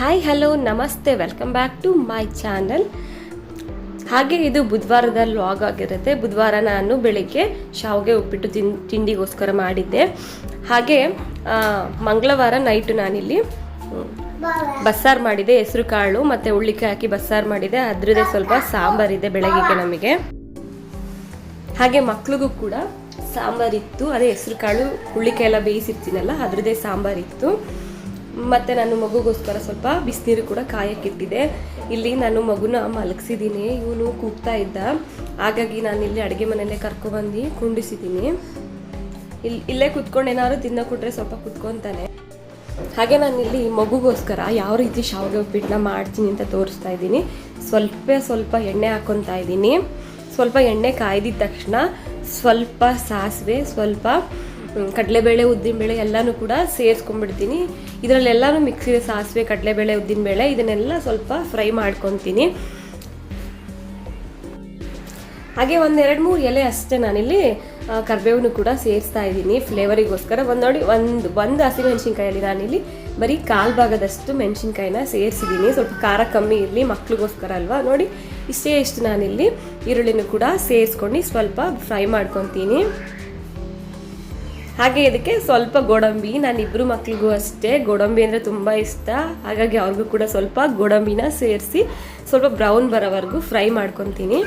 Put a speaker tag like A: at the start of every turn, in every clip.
A: Hi hello ನಮಸ್ತೆ welcome back to my channel ಹಾಗೆ ಇದು ಬುಧವಾರದ ಲಾಗ್ ಆಗಿರುತ್ತೆ. ಬುಧವಾರ ನಾನು ಬೆಳಿಗ್ಗೆ ಶಾವಿಗೆ ಉಪ್ಪಿಟ್ಟು ತಿನ್, ತಿಂಡಿಗೋಸ್ಕರ ಮಾಡಿದ್ದೆ. ಹಾಗೆ ಮಂಗಳವಾರ ನೈಟು ನಾನಿಲ್ಲಿ ಬಸ್ಸಾರು ಮಾಡಿದೆ, ಹೆಸರು ಕಾಳು, ಮತ್ತು ಉಳ್ಳಿಕಾಯಿ ಹಾಕಿ ಬಸ್ಸಾರು ಮಾಡಿದೆ. ಅದರದ್ದೇ ಸ್ವಲ್ಪ ಸಾಂಬಾರಿದೆ ಬೆಳಗ್ಗೆ ನಮಗೆ. ಹಾಗೆ ಮಕ್ಳಿಗೂ ಕೂಡ ಸಾಂಬಾರಿತ್ತು ಅದೇ ಹೆಸರು ಕಾಳು ಹುಳ್ಳಿಕಾಯಿ ಎಲ್ಲ ಬೇಯಿಸಿರ್ತೀನಲ್ಲ ಸಾಂಬಾರ್ ಸಾಂಬಾರಿತ್ತು ಮತ್ತು ನಾನು ಮಗುಗೋಸ್ಕರ ಸ್ವಲ್ಪ ಬಿಸಿನೀರು ಕೂಡ ಕಾಯಕ್ಕಿಟ್ಟಿದೆ. ಇಲ್ಲಿ ನಾನು ಮಗುನ ಮಲಗಿಸಿದ್ದೀನಿ. ಇವನು ಕೂಗ್ತಾ ಇದ್ದ. ಹಾಗಾಗಿ ನಾನು ಇಲ್ಲಿ ಅಡುಗೆ ಮನೆಯಲ್ಲೇ ಕರ್ಕೊಬಂದು ಕುಂಡಿಸಿದ್ದೀನಿ. ಇಲ್ಲಿ ಇಲ್ಲೇ ಕುತ್ಕೊಂಡು ಏನಾದ್ರು ತಿನ್ನ ಸ್ವಲ್ಪ ಕುತ್ಕೊತಾನೆ. ಹಾಗೆ ನಾನು ಇಲ್ಲಿ ಮಗುಗೋಸ್ಕರ ಯಾವ ರೀತಿ ಶಾವಿಗೆ ಉಪ್ಪಿಟ್ಟನ್ನ ಮಾಡ್ತೀನಿ ಅಂತ ತೋರಿಸ್ತಾ ಇದ್ದೀನಿ. ಸ್ವಲ್ಪ ಸ್ವಲ್ಪ ಎಣ್ಣೆ ಹಾಕ್ಕೊತಾ ಇದ್ದೀನಿ. ಸ್ವಲ್ಪ ಎಣ್ಣೆ ಕಾಯ್ದಿದ ತಕ್ಷಣ ಸ್ವಲ್ಪ ಸಾಸಿವೆ, ಸ್ವಲ್ಪ ಕಡಲೆಬೇಳೆ, ಉದ್ದಿನಬೇಳೆ ಎಲ್ಲನೂ ಕೂಡ ಸೇರಿಸ್ಕೊಂಡ್ಬಿಡ್ತೀನಿ. ಇದರಲ್ಲೆಲ್ಲನೂ ಮಿಕ್ಸ್ ಇದೆ ಸಾಸಿವೆ, ಕಡಲೆಬೇಳೆ, ಉದ್ದಿನಬೇಳೆ ಇದನ್ನೆಲ್ಲ ಸ್ವಲ್ಪ ಫ್ರೈ ಮಾಡ್ಕೊತೀನಿ. ಹಾಗೆ ಒಂದೆರಡು ಮೂರು ಎಲೆ ಅಷ್ಟೇ ನಾನಿಲ್ಲಿ ಕರ್ಬೇವನ್ನು ಕೂಡ ಸೇರಿಸ್ತಾ ಇದ್ದೀನಿ. ಫ್ಲೇವರಿಗೋಸ್ಕರ ಒಂದು ನೋಡಿ, ಒಂದು ಒಂದು ಹಸಿಮೆಣ್ಸಿನ್ಕಾಯಲ್ಲಿ ನಾನಿಲ್ಲಿ ಬರೀ ಕಾಲು ಭಾಗದಷ್ಟು ಮೆಣಸಿನ್ಕಾಯಿನ ಸೇರಿಸಿದ್ದೀನಿ. ಸ್ವಲ್ಪ ಖಾರ ಕಮ್ಮಿ ಇರಲಿ, ಮಕ್ಳಿಗೋಸ್ಕರ ಅಲ್ವಾ? ನೋಡಿ, ಇಷ್ಟೇ ಇಷ್ಟು ನಾನಿಲ್ಲಿ ಈರುಳ್ಳಿನೂ ಕೂಡ ಸೇರಿಸ್ಕೊಂಡು ಸ್ವಲ್ಪ ಫ್ರೈ ಮಾಡ್ಕೊತೀನಿ. ಹಾಗೆ ಇದಕ್ಕೆ ಸ್ವಲ್ಪ ಗೋಡಂಬಿ ನಾನು ಇಬ್ಬರು ಮಕ್ಳಿಗೂ ಅಷ್ಟೇ. ಗೋಡಂಬಿ ಅಂದರೆ ತುಂಬ ಇಷ್ಟ. ಹಾಗಾಗಿ ಅವ್ರಿಗೂ ಕೂಡ ಸ್ವಲ್ಪ ಗೋಡಂಬಿನ ಸೇರಿಸಿ ಸ್ವಲ್ಪ ಬ್ರೌನ್ ಬರೋವರೆಗೂ ಫ್ರೈ ಮಾಡ್ಕೊತೀನಿ.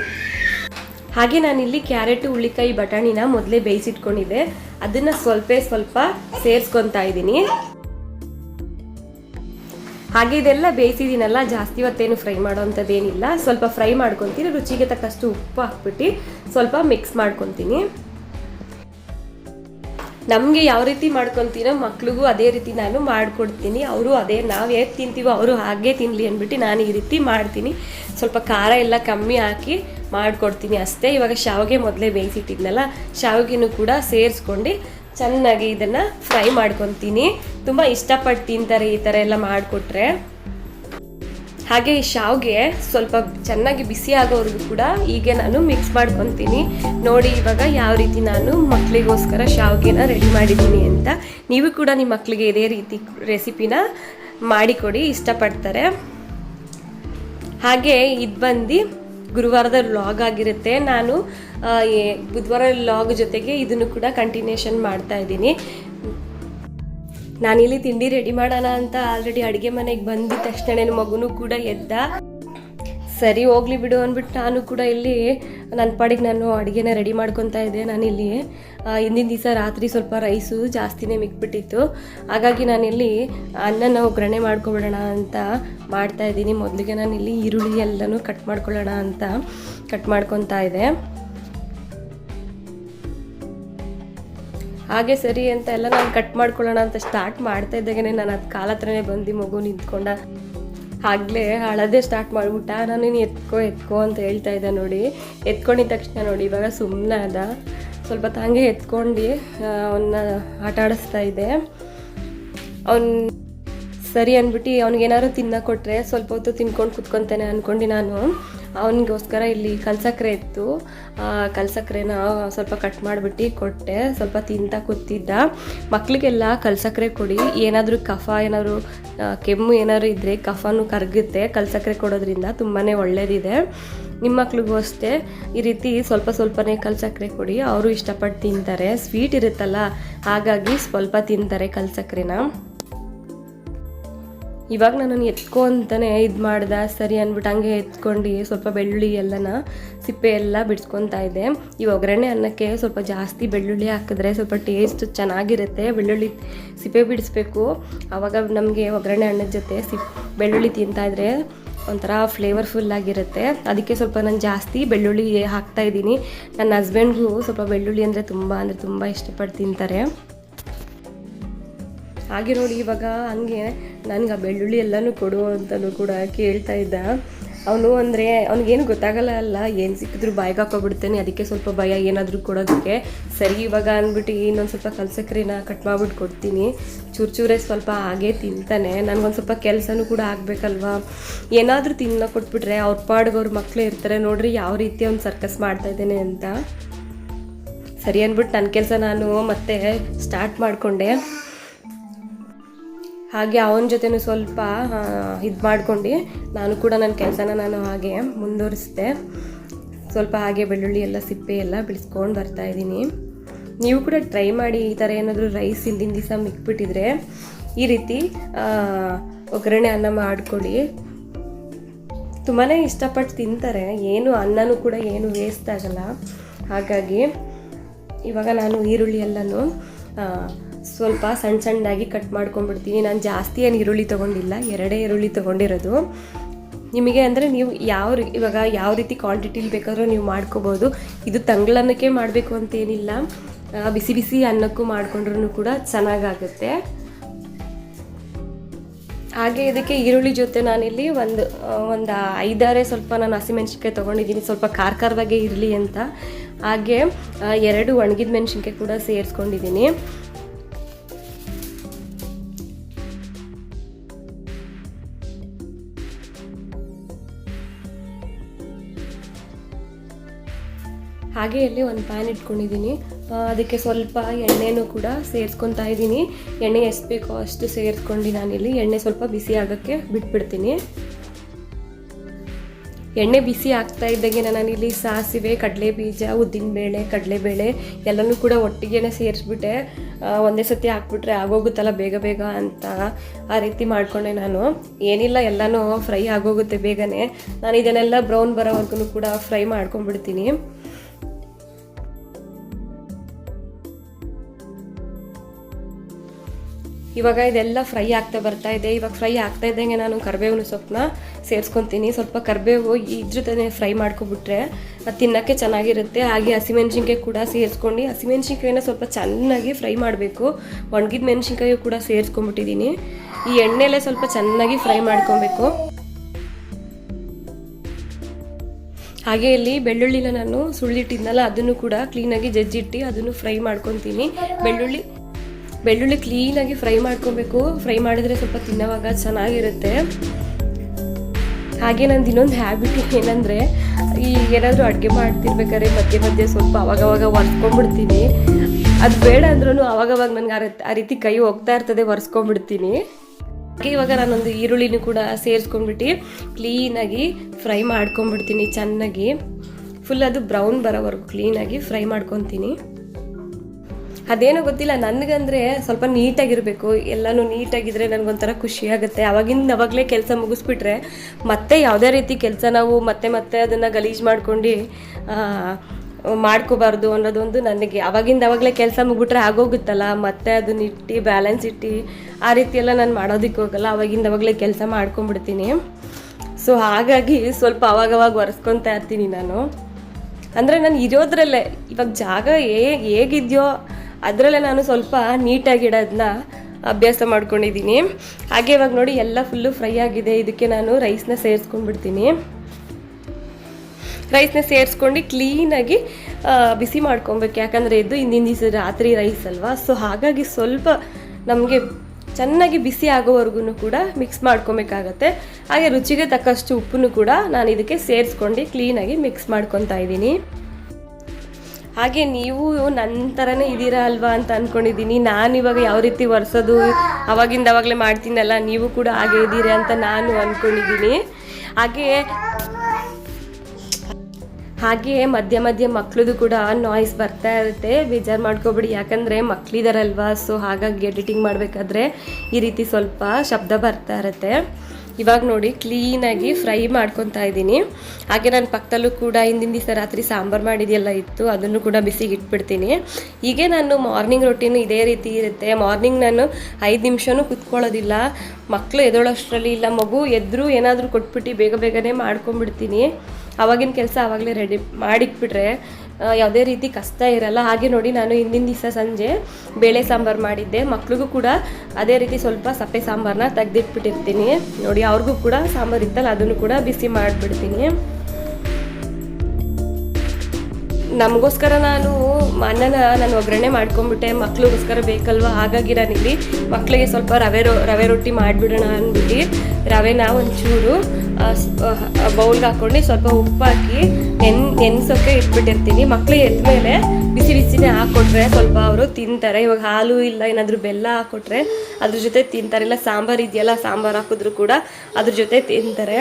A: ಹಾಗೆ ನಾನಿಲ್ಲಿ ಕ್ಯಾರೆಟು ಹುಳ್ಳಿಕಾಯಿ ಬಟಾಣಿನ ಮೊದಲೇ ಬೇಯಿಸಿಟ್ಕೊಂಡಿದ್ದೆ. ಅದನ್ನು ಸ್ವಲ್ಪ ಸ್ವಲ್ಪ ಸೇರಿಸ್ಕೊತಾ ಇದ್ದೀನಿ. ಹಾಗೆ ಇದೆಲ್ಲ ಬೇಯಿಸಿದ್ದೀನಲ್ಲ, ಜಾಸ್ತಿ ಹೊತ್ತೇನು ಫ್ರೈ ಮಾಡೋವಂಥದ್ದೇನಿಲ್ಲ ಸ್ವಲ್ಪ ಫ್ರೈ ಮಾಡ್ಕೊತೀನಿ. ರುಚಿಗೆ ತಕ್ಕಷ್ಟು ಉಪ್ಪು ಹಾಕ್ಬಿಟ್ಟು ಸ್ವಲ್ಪ ಮಿಕ್ಸ್ ಮಾಡ್ಕೊತೀನಿ. ನಮಗೆ ಯಾವ ರೀತಿ ಮಾಡ್ಕೊತೀನೋ ಮಕ್ಳಿಗೂ ಅದೇ ರೀತಿ ನಾನು ಮಾಡಿಕೊಡ್ತೀನಿ. ಅವರು ಅದೇ ನಾವು ಹೇಗೆ ತಿಂತೀವೋ ಅವರು ಹಾಗೆ ತಿನ್ನಲಿ ಅಂದ್ಬಿಟ್ಟು ನಾನು ಈ ರೀತಿ ಮಾಡ್ತೀನಿ. ಸ್ವಲ್ಪ ಖಾರ ಎಲ್ಲ ಕಮ್ಮಿ ಹಾಕಿ ಮಾಡಿಕೊಡ್ತೀನಿ ಅಷ್ಟೇ. ಇವಾಗ ಶಾವಿಗೆ ಮೊದಲೇ ಬೇಯಿಸಿಟ್ಟಿದ್ನಲ್ಲ, ಶಾವಿಗೆನೂ ಕೂಡ ಸೇರಿಸ್ಕೊಂಡು ಚೆನ್ನಾಗಿ ಇದನ್ನು ಫ್ರೈ ಮಾಡ್ಕೊತೀನಿ. ತುಂಬ ಇಷ್ಟಪಟ್ಟು ತಿಂತಾರೆ ಈ ಥರ ಎಲ್ಲ ಮಾಡಿಕೊಟ್ರೆ. ಹಾಗೆ ಈ ಶಾವ್ಗೆ ಸ್ವಲ್ಪ ಚೆನ್ನಾಗಿ ಬಿಸಿ ಆಗೋವರೆಗೂ ಕೂಡ ಹೀಗೆ ನಾನು ಮಿಕ್ಸ್ ಮಾಡ್ಕೊತೀನಿ. ನೋಡಿ ಇವಾಗ ಯಾವ ರೀತಿ ನಾನು ಮಕ್ಕಳಿಗೋಸ್ಕರ ಶಾವ್ಗೆನ ರೆಡಿ ಮಾಡಿದ್ದೀನಿ ಅಂತ. ನೀವು ಕೂಡ ನಿಮ್ಮ ಮಕ್ಕಳಿಗೆ ಇದೇ ರೀತಿ ರೆಸಿಪಿನ ಮಾಡಿಕೊಡಿ, ಇಷ್ಟಪಡ್ತಾರೆ. ಹಾಗೆ ಇದು ಬಂದು ಗುರುವಾರದ ಲಾಗ್ ಆಗಿರುತ್ತೆ. ನಾನು ಬುಧವಾರ ಲಾಗ್ ಜೊತೆಗೆ ಇದನ್ನು ಕೂಡ ಕಂಟಿನ್ಯೂಷನ್ ಮಾಡ್ತಾ ಇದ್ದೀನಿ. ನಾನಿಲ್ಲಿ ತಿಂಡಿ ರೆಡಿ ಮಾಡೋಣ ಅಂತ ಆಲ್ರೆಡಿ ಅಡುಗೆ ಮನೆಗೆ ಬಂದಿದ್ದ ತಕ್ಷಣ ಮಗುನೂ ಕೂಡ ಎದ್ದ. ಸರಿ, ಹೋಗ್ಲಿ ಬಿಡು ಅಂದ್ಬಿಟ್ಟು ನಾನು ಕೂಡ ಇಲ್ಲಿ ನನ್ನ ಪಾಡಿಗೆ ನಾನು ಅಡುಗೆನ ರೆಡಿ ಮಾಡ್ಕೊತಾ ಇದ್ದೆ ನಾನಿಲ್ಲಿ. ಹಿಂದಿನ ದಿವಸ ರಾತ್ರಿ ಸ್ವಲ್ಪ ರೈಸು ಜಾಸ್ತಿನೇ ಮಿಕ್ಬಿಟ್ಟಿತ್ತು. ಹಾಗಾಗಿ ನಾನಿಲ್ಲಿ ಅನ್ನನ ಒಗ್ಗರಣೆ ಮಾಡ್ಕೊಬಿಡೋಣ ಅಂತ ಮಾಡ್ತಾ ಇದ್ದೀನಿ. ಮೊದಲಿಗೆ ನಾನಿಲ್ಲಿ ಈರುಳ್ಳಿ ಎಲ್ಲನೂ ಕಟ್ ಮಾಡ್ಕೊಳ್ಳೋಣ ಅಂತ ಕಟ್ ಮಾಡ್ಕೊತಾ ಇದ್ದೆ. ಹಾಗೆ ಸರಿ ಅಂತ ಎಲ್ಲ ನಾನು ಕಟ್ ಮಾಡ್ಕೊಳ್ಳೋಣ ಅಂತ ಸ್ಟಾರ್ಟ್ ಮಾಡ್ತಾ ಇದ್ದಾಗೇನೆ. ನಾನು ಅದು ಕಾಲ ಹತ್ರನೇ ಬಂದು ಮಗು ನಿಂತ್ಕೊಂಡ. ಆಗಲೇ ಅಳದೆ ಸ್ಟಾರ್ಟ್ ಮಾಡಿಬಿಟ್ಟ. ನಾನು ನೀನು ಎತ್ಕೋ ಎತ್ಕೋ ಅಂತ ಹೇಳ್ತಾ ಇದ್ದೆ ನೋಡಿ. ಎತ್ಕೊಂಡಿದ ತಕ್ಷಣ ನೋಡಿ, ಇವಾಗ ಸುಮ್ಮನೆ ಅದ. ಸ್ವಲ್ಪ ತಂಗೆ ಎತ್ಕೊಂಡು ಅವನ್ನ ಆಟ ಆಡಿಸ್ತಾ ಇದ್ದೆ. ಅವನ್ ಸರಿ ಅಂದ್ಬಿಟ್ಟು ಅವ್ನಿಗೇನಾದ್ರು ತಿನ್ನ ಕೊಟ್ಟರೆ ಸ್ವಲ್ಪ ಹೊತ್ತು ತಿನ್ಕೊಂಡು ಕುತ್ಕೊತಾನೆ ಅಂದ್ಕೊಂಡು ನಾನು. ಅವನಿಗೋಸ್ಕರ ಇಲ್ಲಿ ಕಲ್ಸಕ್ರೆ ಇತ್ತು. ಕಲ್ಸಕ್ರೆನ ಸ್ವಲ್ಪ ಕಟ್ ಮಾಡಿಬಿಟ್ಟು ಕೊಟ್ಟೆ, ಸ್ವಲ್ಪ ತಿಂತ ಕೂತಿದ್ದ. ಮಕ್ಕಳಿಗೆಲ್ಲ ಕಲ್ಸಕ್ರೆ ಕೊಡಿ, ಏನಾದರೂ ಕಫ ಏನಾದರೂ ಕೆಮ್ಮು ಏನಾದ್ರು ಇದ್ದರೆ ಕಫನೂ ಕರಗುತ್ತೆ, ಕಲ್ಸಕ್ರೆ ಕೊಡೋದ್ರಿಂದ ತುಂಬಾ ಒಳ್ಳೆಯದಿದೆ ನಿಮ್ಮ ಮಕ್ಳಿಗೂ ಅಷ್ಟೇ, ಈ ರೀತಿ ಸ್ವಲ್ಪ ಸ್ವಲ್ಪನೇ ಕಲ್ಸಕ್ರೆ ಕೊಡಿ, ಅವರು ಇಷ್ಟಪಟ್ಟು ತಿಂತಾರೆ. ಸ್ವೀಟ್ ಇರುತ್ತಲ್ಲ, ಹಾಗಾಗಿ ಸ್ವಲ್ಪ ತಿಂತಾರೆ ಕಲ್ಸಕ್ರೆನ. ಇವಾಗ ನಾನು ಎತ್ಕೊ ಅಂತಾನೆ ಇದು ಮಾಡ್ದೆ, ಸರಿ ಅಂದ್ಬಿಟ್ಟು ಹಂಗೆ ಎತ್ಕೊಂಡು, ಸ್ವಲ್ಪ ಬೆಳ್ಳುಳ್ಳಿ ಎಲ್ಲನ ಸಿಪ್ಪೆ ಎಲ್ಲ ಬಿಡಿಸ್ಕೊತಾ ಇದ್ದೆ. ಈ ಒಗ್ಗರಣೆ ಅನ್ನಕ್ಕೆ ಸ್ವಲ್ಪ ಜಾಸ್ತಿ ಬೆಳ್ಳುಳ್ಳಿ ಹಾಕಿದ್ರೆ ಸ್ವಲ್ಪ ಟೇಸ್ಟ್ ಚೆನ್ನಾಗಿರುತ್ತೆ. ಬೆಳ್ಳುಳ್ಳಿ ಸಿಪ್ಪೆ ಬಿಡಿಸ್ಬೇಕು. ಆವಾಗ ನಮಗೆ ಒಗ್ಗರಣೆ ಅನ್ನದ ಜೊತೆ ಸಿಪ್, ಬೆಳ್ಳುಳ್ಳಿ ತಿಂತಾ ಇದ್ರೆ ಒಂಥರ ಫ್ಲೇವರ್ಫುಲ್ ಆಗಿರುತ್ತೆ. ಅದಕ್ಕೆ ಸ್ವಲ್ಪ ನಾನು ಜಾಸ್ತಿ ಬೆಳ್ಳುಳ್ಳಿ ಹಾಕ್ತಾ ಇದ್ದೀನಿ. ನನ್ನ ಹಸ್ಬೆಂಡ್ಗೂ ಸ್ವಲ್ಪ ಬೆಳ್ಳುಳ್ಳಿ ಅಂದರೆ ತುಂಬ ಅಂದರೆ ತುಂಬ ಇಷ್ಟಪಟ್ಟು ತಿಂತಾರೆ. ಹಾಗೆ ನೋಡಿ ಇವಾಗ ಹಂಗೆ ನನಗೆ ಆ ಬೆಳ್ಳುಳ್ಳಿ ಎಲ್ಲನೂ ಕೊಡು ಅಂತಲೂ ಕೂಡ ಕೇಳ್ತಾ ಇದ್ದ. ಅವನು ಅಂದರೆ ಅವ್ನಿಗೇನು ಗೊತ್ತಾಗಲ್ಲ ಅಲ್ಲ, ಏನು ಸಿಕ್ಕಿದ್ರು ಬಾಯಿಗೆ ಹಾಕೋಬಿಡ್ತೇನೆ, ಅದಕ್ಕೆ ಸ್ವಲ್ಪ ಭಯ, ಏನಾದರೂ ಕೊಡೋದಕ್ಕೆ. ಸರಿ, ಇವಾಗ ಅಂದ್ಬಿಟ್ಟು ಇನ್ನೊಂದು ಸ್ವಲ್ಪ ಕಲ್ಸಕ್ರಿನ ಕಟ್ ಮಾಡ್ಬಿಟ್ಟು ಕೊಡ್ತೀನಿ. ಚೂರ್ಚೂರೇ ಸ್ವಲ್ಪ ಹಾಗೆ ತಿಂತಾನೆ. ನನಗೊಂದು ಸ್ವಲ್ಪ ಕೆಲಸನೂ ಕೂಡ ಆಗಬೇಕಲ್ವಾ? ಏನಾದರೂ ತಿನ್ನೋ ಕೊಟ್ಬಿಟ್ರೆ ಅವ್ರ ಪಾಡ್ಗೆ ಮಕ್ಕಳು ಇರ್ತಾರೆ, ನೋಡ್ರಿ ಯಾವ ರೀತಿ ಅವ್ನು ಸರ್ಕಸ್ ಮಾಡ್ತಾ ಇದ್ದೇನೆ ಅಂತ. ಸರಿ ಅಂದ್ಬಿಟ್ಟು ನನ್ನ ಕೆಲಸ ನಾನು ಮತ್ತೆ ಸ್ಟಾರ್ಟ್ ಮಾಡಿಕೊಂಡೆ. ಹಾಗೆ ಅವನ ಜೊತೆನೂ ಸ್ವಲ್ಪ ಇದು ಮಾಡ್ಕೊಂಡು ನಾನು ಕೂಡ ನನ್ನ ಕೆಲಸನ ನಾನು ಹಾಗೆ ಮುಂದುವರಿಸಿದೆ. ಸ್ವಲ್ಪ ಹಾಗೆ ಬೆಳ್ಳುಳ್ಳಿ ಎಲ್ಲ, ಸಿಪ್ಪೆ ಎಲ್ಲ ಬಿಡಿಸ್ಕೊಂಡು ಬರ್ತಾ ಇದ್ದೀನಿ. ನೀವು ಕೂಡ ಟ್ರೈ ಮಾಡಿ ಈ ಥರ ಏನಾದರೂ ರೈಸ್ ಹಿಂದಿನ ದಿವಸ ಮಿಕ್ಬಿಟ್ಟಿದ್ರೆ ಈ ರೀತಿ ಒಗ್ಗರಣೆ ಅನ್ನ ಮಾಡ್ಕೊಳ್ಳಿ. ತುಂಬಾ ಇಷ್ಟಪಟ್ಟು ತಿಂತಾರೆ. ಏನು ಅನ್ನನೂ ಕೂಡ ಏನು ವೇಸ್ಟ್ ಆಗಲ್ಲ. ಹಾಗಾಗಿ ಇವಾಗ ನಾನು ಈರುಳ್ಳಿ ಎಲ್ಲನೂ ಸ್ವಲ್ಪ ಸಣ್ಣ ಸಣ್ಣದಾಗಿ ಕಟ್ ಮಾಡ್ಕೊಂಡ್ಬಿಡ್ತೀನಿ. ನಾನು ಜಾಸ್ತಿ ಏನು ಈರುಳ್ಳಿ ತೊಗೊಂಡಿಲ್ಲ, ಎರಡೇ ಈರುಳ್ಳಿ ತೊಗೊಂಡಿರೋದು. ನಿಮಗೆ ಅಂದರೆ ನೀವು ಯಾವ ಇವಾಗ ಯಾವ ರೀತಿ ಕ್ವಾಂಟಿಟಿಲಿ ಬೇಕಾದರೂ ನೀವು ಮಾಡ್ಕೋಬೋದು. ಇದು ತಂಗ್ಳನ್ನಕ್ಕೆ ಮಾಡಬೇಕು ಅಂತೇನಿಲ್ಲ. ಬಿಸಿ ಬಿಸಿ ಅನ್ನಕ್ಕೂ ಮಾಡ್ಕೊಂಡ್ರೂ ಕೂಡ ಚೆನ್ನಾಗಾಗುತ್ತೆ. ಹಾಗೆ ಇದಕ್ಕೆ ಈರುಳ್ಳಿ ಜೊತೆ ನಾನಿಲ್ಲಿ ಒಂದು ಒಂದು ಐದಾರೆ ಸ್ವಲ್ಪ ನಾನು ಹಸಿಮೆಣ್ಸಿನ್ಕಾಯಿ ತೊಗೊಂಡಿದ್ದೀನಿ. ಸ್ವಲ್ಪ ಖಾರ ಖಾರವಾಗೇ ಇರಲಿ ಅಂತ. ಹಾಗೆ ಎರಡು ಒಣಗಿದ ಮೆಣಸಿನ್ಕಾಯಿ ಕೂಡ ಸೇರಿಸ್ಕೊಂಡಿದ್ದೀನಿ. ಹಾಗೆ ಇಲ್ಲಿ ಒಂದು ಪ್ಯಾನ್ ಇಟ್ಕೊಂಡಿದ್ದೀನಿ. ಅದಕ್ಕೆ ಸ್ವಲ್ಪ ಎಣ್ಣೆನೂ ಕೂಡ ಸೇರಿಸ್ಕೊತಾ ಇದ್ದೀನಿ. ಎಣ್ಣೆ ಎಷ್ಟು ಬೇಕೋ ಅಷ್ಟು ಸೇರಿಸ್ಕೊಂಡು ನಾನಿಲ್ಲಿ ಎಣ್ಣೆ ಸ್ವಲ್ಪ ಬಿಸಿ ಆಗೋಕ್ಕೆ ಬಿಟ್ಬಿಡ್ತೀನಿ. ಎಣ್ಣೆ ಬಿಸಿ ಆಗ್ತಾ ಇದ್ದಂಗೆ ನಾನಿಲ್ಲಿ ಸಾಸಿವೆ ಕಡಲೆ ಬೀಜ ಉದ್ದಿನ ಬೇಳೆ ಕಡಲೆ ಕಡಲೆಬೇಳೆ ಎಲ್ಲನೂ ಕೂಡ ಒಟ್ಟಿಗೆನೆ ಸೇರಿಸ್ಬಿಟ್ಟೆ. ಒಂದೇ ಸತಿ ಹಾಕ್ಬಿಟ್ರೆ ಆಗೋಗುತ್ತಲ್ಲ ಬೇಗ ಬೇಗ ಅಂತ ಆ ರೀತಿ ಮಾಡಿಕೊಂಡೆ ನಾನು. ಏನಿಲ್ಲ, ಎಲ್ಲನೂ ಫ್ರೈ ಆಗೋಗುತ್ತೆ ಬೇಗನೆ. ನಾನು ಇದನ್ನೆಲ್ಲ ಬ್ರೌನ್ ಬರೋವರೆಗೂ ಕೂಡ ಫ್ರೈ ಮಾಡ್ಕೊಂಡ್ಬಿಡ್ತೀನಿ. ಇವಾಗ ಇದೆಲ್ಲ ಫ್ರೈ ಆಗ್ತಾ ಬರ್ತಾ ಇದೆ. ಇವಾಗ ಫ್ರೈ ಆಗ್ತಾ ಇದ್ದಂಗೆ ನಾನು ಕರಿಬೇವಿನ ಸೊಪ್ಪನ್ನ ಸೇರಿಸ್ಕೊತೀನಿ. ಸ್ವಲ್ಪ ಕರಿಬೇವು ಇದ್ರ ಜೊತೆ ಫ್ರೈ ಮಾಡ್ಕೊಬಿಟ್ರೆ ಅದು ತಿನ್ನೋಕ್ಕೆ ಚೆನ್ನಾಗಿರುತ್ತೆ. ಹಾಗೆ ಹಸಿಮೆಣ್ಸಿನ್ಕಾಯಿ ಕೂಡ ಸೇರಿಸ್ಕೊಂಡು, ಹಸಿಮೆಣ್ಸಿನ್ಕಾಯಿನ ಸ್ವಲ್ಪ ಚೆನ್ನಾಗಿ ಫ್ರೈ ಮಾಡಬೇಕು. ಒಣಗಿದ ಮೆಣಸಿನ್ಕಾಯಿ ಕೂಡ ಸೇರಿಸ್ಕೊಂಬಿಟ್ಟಿದ್ದೀನಿ ಈ ಎಣ್ಣೆಲೆ ಸ್ವಲ್ಪ ಚೆನ್ನಾಗಿ ಫ್ರೈ ಮಾಡ್ಕೊಬೇಕು. ಹಾಗೆ ಇಲ್ಲಿ ಬೆಳ್ಳುಳ್ಳಿನ ನಾನು ಸುಳ್ಳಿಟ್ಟಿದ್ನಲ್ಲ, ಅದನ್ನು ಕೂಡ ಕ್ಲೀನಾಗಿ ಜಜ್ಜಿಟ್ಟು ಅದನ್ನು ಫ್ರೈ ಮಾಡ್ಕೊತೀನಿ. ಬೆಳ್ಳುಳ್ಳಿ ಬೆಳ್ಳುಳ್ಳಿ ಕ್ಲೀನಾಗಿ ಫ್ರೈ ಮಾಡ್ಕೊಬೇಕು. ಫ್ರೈ ಮಾಡಿದ್ರೆ ಸ್ವಲ್ಪ ತಿನ್ನೋವಾಗ ಚೆನ್ನಾಗಿರುತ್ತೆ. ಹಾಗೆ ನಂದು ಇನ್ನೊಂದು ಹ್ಯಾಬಿಟ್ ಏನಂದರೆ, ಈ ಏನಾದರೂ ಅಡುಗೆ ಮಾಡ್ತಿರ್ಬೇಕಾದ್ರೆ ಮಧ್ಯೆ ಮಧ್ಯೆ ಸ್ವಲ್ಪ ಅವಾಗವಾಗ ಒರೆಸ್ಕೊಂಡ್ಬಿಡ್ತೀನಿ. ಅದು ಬೇಡ ಅಂದ್ರೂ ಅವಾಗವಾಗ ನನಗೆ ಆ ರೀತಿ- ಆ ರೀತಿ ಕೈ ಹೋಗ್ತಾ ಇರ್ತದೆ, ಒರೆಸ್ಕೊಂಡ್ಬಿಡ್ತೀನಿ. ಹಾಗೆ ಇವಾಗ ನಾನೊಂದು ಈರುಳ್ಳಿನೂ ಕೂಡ ಸೇರಿಸ್ಕೊಂಡ್ಬಿಟ್ಟು ಕ್ಲೀನಾಗಿ ಫ್ರೈ ಮಾಡ್ಕೊಂಡ್ಬಿಡ್ತೀನಿ, ಚೆನ್ನಾಗಿ. ಫುಲ್ ಅದು ಬ್ರೌನ್ ಬರೋವರೆಗೂ ಕ್ಲೀನಾಗಿ ಫ್ರೈ ಮಾಡ್ಕೊತೀನಿ. ಅದೇನೋ ಗೊತ್ತಿಲ್ಲ, ನನಗಂದ್ರೆ ಸ್ವಲ್ಪ ನೀಟಾಗಿರಬೇಕು, ಎಲ್ಲನೂ ನೀಟಾಗಿದ್ರೆ ನನಗೊಂಥರ ಖುಷಿ ಆಗುತ್ತೆ. ಅವಾಗಿಂದ ಅವಾಗಲೇ ಕೆಲಸ ಮುಗಿಸ್ಬಿಟ್ರೆ ಮತ್ತೆ ಯಾವುದೇ ರೀತಿ ಕೆಲಸ ನಾವು ಮತ್ತೆ ಮತ್ತೆ ಅದನ್ನು ಗಲೀಜು ಮಾಡ್ಕೊಂಡು ಮಾಡ್ಕೋಬಾರ್ದು ಅನ್ನೋದೊಂದು ನನಗೆ. ಅವಾಗಿಂದ ಅವಾಗಲೇ ಕೆಲಸ ಮುಗಿಬಿಟ್ರೆ ಆಗೋಗುತ್ತಲ್ಲ, ಮತ್ತೆ ಅದನ್ನ ಇಟ್ಟು ಬ್ಯಾಲೆನ್ಸ್ ಇಟ್ಟು ಆ ರೀತಿ ಎಲ್ಲ ನಾನು ಮಾಡೋದಕ್ಕೆ ಹೋಗಲ್ಲ. ಅವಾಗಿಂದ ಅವಾಗಲೇ ಕೆಲಸ ಮಾಡ್ಕೊಂಡ್ಬಿಡ್ತೀನಿ. ಸೊ ಹಾಗಾಗಿ ಸ್ವಲ್ಪ ಅವಾಗವಾಗ ಒರೆಸ್ಕೊತಾ ಇರ್ತೀನಿ ನಾನು. ಅಂದರೆ ನಾನು ಇರೋದ್ರಲ್ಲೇ, ಇವಾಗ ಜಾಗ ಹೇಗೆ ಹೇಗಿದೆಯೋ ಅದರಲ್ಲೇ ನಾನು ಸ್ವಲ್ಪ ನೀಟಾಗಿ ಇಡೋದನ್ನ ಅಭ್ಯಾಸ ಮಾಡ್ಕೊಂಡಿದ್ದೀನಿ. ಹಾಗೆ ಇವಾಗ ನೋಡಿ, ಎಲ್ಲ ಫುಲ್ಲು ಫ್ರೈ ಆಗಿದೆ. ಇದಕ್ಕೆ ನಾನು ರೈಸ್ನ ಸೇರಿಸ್ಕೊಂಡ್ಬಿಡ್ತೀನಿ ರೈಸ್ನ ಸೇರಿಸ್ಕೊಂಡು ಕ್ಲೀನಾಗಿ ಬಿಸಿ ಮಾಡ್ಕೊಬೇಕು. ಯಾಕಂದರೆ ಇದು ಹಿಂದಿನ ದಿವಸ ರಾತ್ರಿ ರೈಸ್ ಅಲ್ವಾ? ಸೊ ಹಾಗಾಗಿ ಸ್ವಲ್ಪ ನಮಗೆ ಚೆನ್ನಾಗಿ ಬಿಸಿ ಆಗೋವರೆಗೂ ಕೂಡ ಮಿಕ್ಸ್ ಮಾಡ್ಕೊಬೇಕಾಗತ್ತೆ. ಹಾಗೆ ರುಚಿಗೆ ತಕ್ಕಷ್ಟು ಉಪ್ಪನ್ನು ಕೂಡ ನಾನು ಇದಕ್ಕೆ ಸೇರಿಸ್ಕೊಂಡು ಕ್ಲೀನಾಗಿ ಮಿಕ್ಸ್ ಮಾಡ್ಕೊತಾ ಇದ್ದೀನಿ. ಹಾಗೆ ನೀವು ನನ್ನ ಥರನೇ ಇದ್ದೀರಾ ಅಲ್ವಾ ಅಂತ ಅಂದ್ಕೊಂಡಿದ್ದೀನಿ ನಾನು ಇವಾಗ ಯಾವ ರೀತಿ ಒರೆಸೋದು, ಅವಾಗಿಂದ ಅವಾಗಲೇ ಮಾಡ್ತೀನಲ್ಲ, ನೀವು ಕೂಡ ಹಾಗೆ ಇದ್ದೀರಾ ಅಂತ ನಾನು ಅಂದ್ಕೊಂಡಿದ್ದೀನಿ ಹಾಗೆ ಹಾಗೆ ಮಧ್ಯ ಮಧ್ಯ ಮಕ್ಳದು ಕೂಡ ನಾಯ್ಸ್ ಬರ್ತಾ ಇರುತ್ತೆ. ಬೇಜಾರು ಮಾಡ್ಕೊಬಿಡಿ. ಯಾಕಂದರೆ ಮಕ್ಳಿದಾರಲ್ವಾ ಸೊ ಹಾಗಾಗಿ ಎಡಿಟಿಂಗ್ ಮಾಡಬೇಕಾದ್ರೆ ಈ ರೀತಿ ಸ್ವಲ್ಪ ಶಬ್ದ ಬರ್ತಾ ಇರುತ್ತೆ. ಇವಾಗ ನೋಡಿ ಕ್ಲೀನಾಗಿ ಫ್ರೈ ಮಾಡ್ಕೊತಾ ಇದ್ದೀನಿ. ಹಾಗೆ ನಾನು ಪಕ್ಕದಲ್ಲೂ ಕೂಡ ಹಿಂದಿನ ದಿವಸ ರಾತ್ರಿ ಸಾಂಬಾರು ಮಾಡಿದೆಲ್ಲ ಇತ್ತು, ಅದನ್ನು ಕೂಡ ಬಿಸಿಗೆ ಇಟ್ಬಿಡ್ತೀನಿ. ಹೀಗೆ ನಾನು ಮಾರ್ನಿಂಗ್ ರೊಟೀನು ಇದೇ ರೀತಿ ಇರುತ್ತೆ. ಮಾರ್ನಿಂಗ್ ನಾನು ಐದು ನಿಮಿಷನೂ ಕುತ್ಕೊಳ್ಳೋದಿಲ್ಲ. ಮಕ್ಕಳು ಎದೊಳಷ್ಟರಲ್ಲಿ ಇಲ್ಲ, ಮಗು ಎದ್ರು ಏನಾದರೂ ಕೊಟ್ಬಿಟ್ಟು ಬೇಗ ಬೇಗನೆ ಮಾಡ್ಕೊಂಡ್ಬಿಡ್ತೀನಿ ಅವಾಗಿನ ಕೆಲಸ ಆವಾಗಲೇ ರೆಡಿ ಮಾಡಿಟ್ಬಿಟ್ರೆ ಯಾವುದೇ ರೀತಿ ಕಷ್ಟ ಇರಲ್ಲ. ಹಾಗೆ ನೋಡಿ ನಾನು ಹಿಂದಿನ ದಿವಸ ಸಂಜೆ ಬೇಳೆ ಸಾಂಬಾರು ಮಾಡಿದ್ದೆ. ಮಕ್ಳಿಗೂ ಕೂಡ ಅದೇ ರೀತಿ ಸ್ವಲ್ಪ ಸಪ್ಪೆ ಸಾಂಬಾರನ್ನ ತೆಗೆದಿಟ್ಬಿಟ್ಟಿರ್ತೀನಿ. ನೋಡಿ ಅವ್ರಿಗೂ ಕೂಡ ಸಾಂಬಾರು ಇತ್ತಲ್ಲ, ಅದನ್ನು ಕೂಡ ಬಿಸಿ ಮಾಡಿಬಿಡ್ತೀನಿ. ನಮಗೋಸ್ಕರ ನಾನು ಅನ್ನನ ನಾನು ಒಗ್ಗರಣೆ ಮಾಡ್ಕೊಂಡ್ಬಿಟ್ಟೆ ಮಕ್ಳಿಗೋಸ್ಕರ ಬೇಕಲ್ವಾ? ಹಾಗಾಗಿ ನಾನಿಲ್ಲಿ ಮಕ್ಕಳಿಗೆ ಸ್ವಲ್ಪ ರವೆ ರೋ ರವೆ ರೊಟ್ಟಿ ಮಾಡಿಬಿಡೋಣ ಅಂದ್ಬಿಟ್ಟು ರವೆನ ಒಂಚೂರು ಬೌಲ್ಗೆ ಹಾಕ್ಕೊಂಡು ಸ್ವಲ್ಪ ಉಪ್ಪು ಹಾಕಿ ನೆನ್, ನೆನ್ಸೋಕೆ ಇಟ್ಬಿಟ್ಟಿರ್ತೀನಿ. ಮಕ್ಳಿಗೆ ಎದ್ಮೇಲೆ ಬಿಸಿ ಬಿಸಿನೇ ಹಾಕ್ಕೊಟ್ರೆ ಸ್ವಲ್ಪ ಅವರು ತಿಂತಾರೆ. ಇವಾಗ ಹಾಲು ಇಲ್ಲ, ಏನಾದರೂ ಬೆಲ್ಲ ಹಾಕ್ಕೊಟ್ರೆ ಅದ್ರ ಜೊತೆ ತಿಂತಾರೆ. ಇಲ್ಲ, ಸಾಂಬಾರು ಇದೆಯಲ್ಲ, ಸಾಂಬಾರು ಹಾಕಿದ್ರು ಕೂಡ ಅದ್ರ ಜೊತೆ ತಿಂತಾರೆ.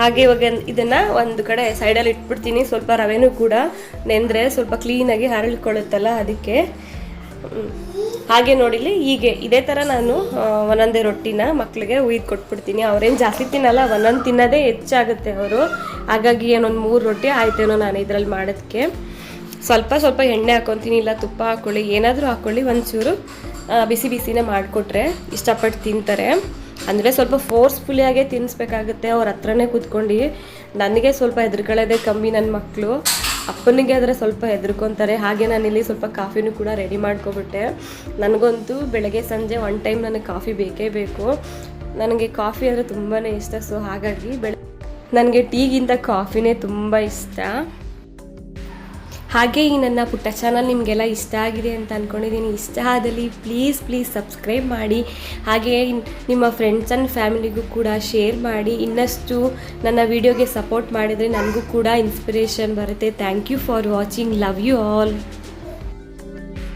A: ಹಾಗೆ ಇವಾಗ ಇದನ್ನ ಒಂದು ಕಡೆ ಸೈಡಲ್ಲಿ ಇಟ್ಬಿಡ್ತೀನಿ. ಸ್ವಲ್ಪ ರವೆನೂ ಕೂಡ ನೆಂದರೆ ಸ್ವಲ್ಪ ಕ್ಲೀನಾಗಿ ಹರಳ್ಕೊಳ್ಳುತ್ತಲ್ಲ ಅದಕ್ಕೆ. ಹಾಗೆ ನೋಡಿಲಿ ಹೀಗೆ, ಇದೇ ಥರ ನಾನು ಒಂದೊಂದೇ ರೊಟ್ಟಿನ ಮಕ್ಕಳಿಗೆ ಉಯ್ದು ಕೊಟ್ಬಿಡ್ತೀನಿ. ಅವ್ರೇನು ಜಾಸ್ತಿ ತಿನ್ನಲ್ಲ, ಒಂದೊಂದು ತಿನ್ನೋದೇ ಹೆಚ್ಚಾಗುತ್ತೆ ಅವರು. ಹಾಗಾಗಿ ಏನೊಂದು ಮೂರು ರೊಟ್ಟಿ ಆಯ್ತೇನೋ ನಾನು ಇದರಲ್ಲಿ ಮಾಡೋದಕ್ಕೆ ಸ್ವಲ್ಪ ಸ್ವಲ್ಪ ಎಣ್ಣೆ ಹಾಕೊತೀನಿ, ಇಲ್ಲ ತುಪ್ಪ ಹಾಕ್ಕೊಳ್ಳಿ ಏನಾದರೂ ಹಾಕ್ಕೊಳ್ಳಿ ಒಂಚೂರು ಬಿಸಿ ಬಿಸಿನೇ ಮಾಡಿಕೊಟ್ರೆ ಇಷ್ಟಪಟ್ಟು ತಿಂತಾರೆ. ಅಂದರೆ ಸ್ವಲ್ಪ ಫೋರ್ಸ್ಫುಲಿಯಾಗೇ ತಿನ್ನಿಸ್ಬೇಕಾಗುತ್ತೆ ಅವ್ರ ಹತ್ರನೇ ಕೂತ್ಕೊಂಡು. ನನಗೆ ಸ್ವಲ್ಪ ಹೆದರ್ಕೊಳ್ಳೋದೇ ಕಮ್ಮಿ ನನ್ನ ಮಕ್ಕಳು ಅಪ್ಪನಿಗೆ ಆದರೆ ಸ್ವಲ್ಪ ಹೆದರ್ಕೊತಾರೆ. ಹಾಗೆ ನಾನಿಲ್ಲಿ ಸ್ವಲ್ಪ ಕಾಫಿನೂ ಕೂಡ ರೆಡಿ ಮಾಡ್ಕೊಬಿಟ್ಟೆ. ನನಗಂತೂ ಬೆಳಗ್ಗೆ ಸಂಜೆ ಒನ್ ಟೈಮ್ ನನಗೆ ಕಾಫಿ ಬೇಕೇ ಬೇಕು. ನನಗೆ ಕಾಫಿ ಅಂದರೆ ತುಂಬಾ ಇಷ್ಟ. ಸೊ ಹಾಗಾಗಿ ಬೆಳ ನನಗೆ ಟೀಗಿಂತ ಕಾಫಿನೇ ತುಂಬ ಇಷ್ಟ. ಹಾಗೆ ಈ ನನ್ನ ಪುಟ್ಟ ಚಾನಲ್ ನಿಮಗೆಲ್ಲ ಇಷ್ಟ ಆಗಿದೆ ಅಂತ ಅಂದ್ಕೊಂಡಿದ್ದೀನಿ ಇಷ್ಟ ಆದಲ್ಲಿ ಪ್ಲೀಸ್ ಪ್ಲೀಸ್ ಸಬ್ಸ್ಕ್ರೈಬ್ ಮಾಡಿ. ಹಾಗೆ ನಿಮ್ಮ ಫ್ರೆಂಡ್ಸ್ ಆ್ಯಂಡ್ ಫ್ಯಾಮಿಲಿಗೂ ಕೂಡ ಶೇರ್ ಮಾಡಿ. ಇನ್ನಷ್ಟು ನನ್ನ ವಿಡಿಯೋಗೆ ಸಪೋರ್ಟ್ ಮಾಡಿದರೆ ನನಗೂ ಕೂಡ ಇನ್ಸ್ಪಿರೇಷನ್ ಬರುತ್ತೆ. Thank you for watching love you all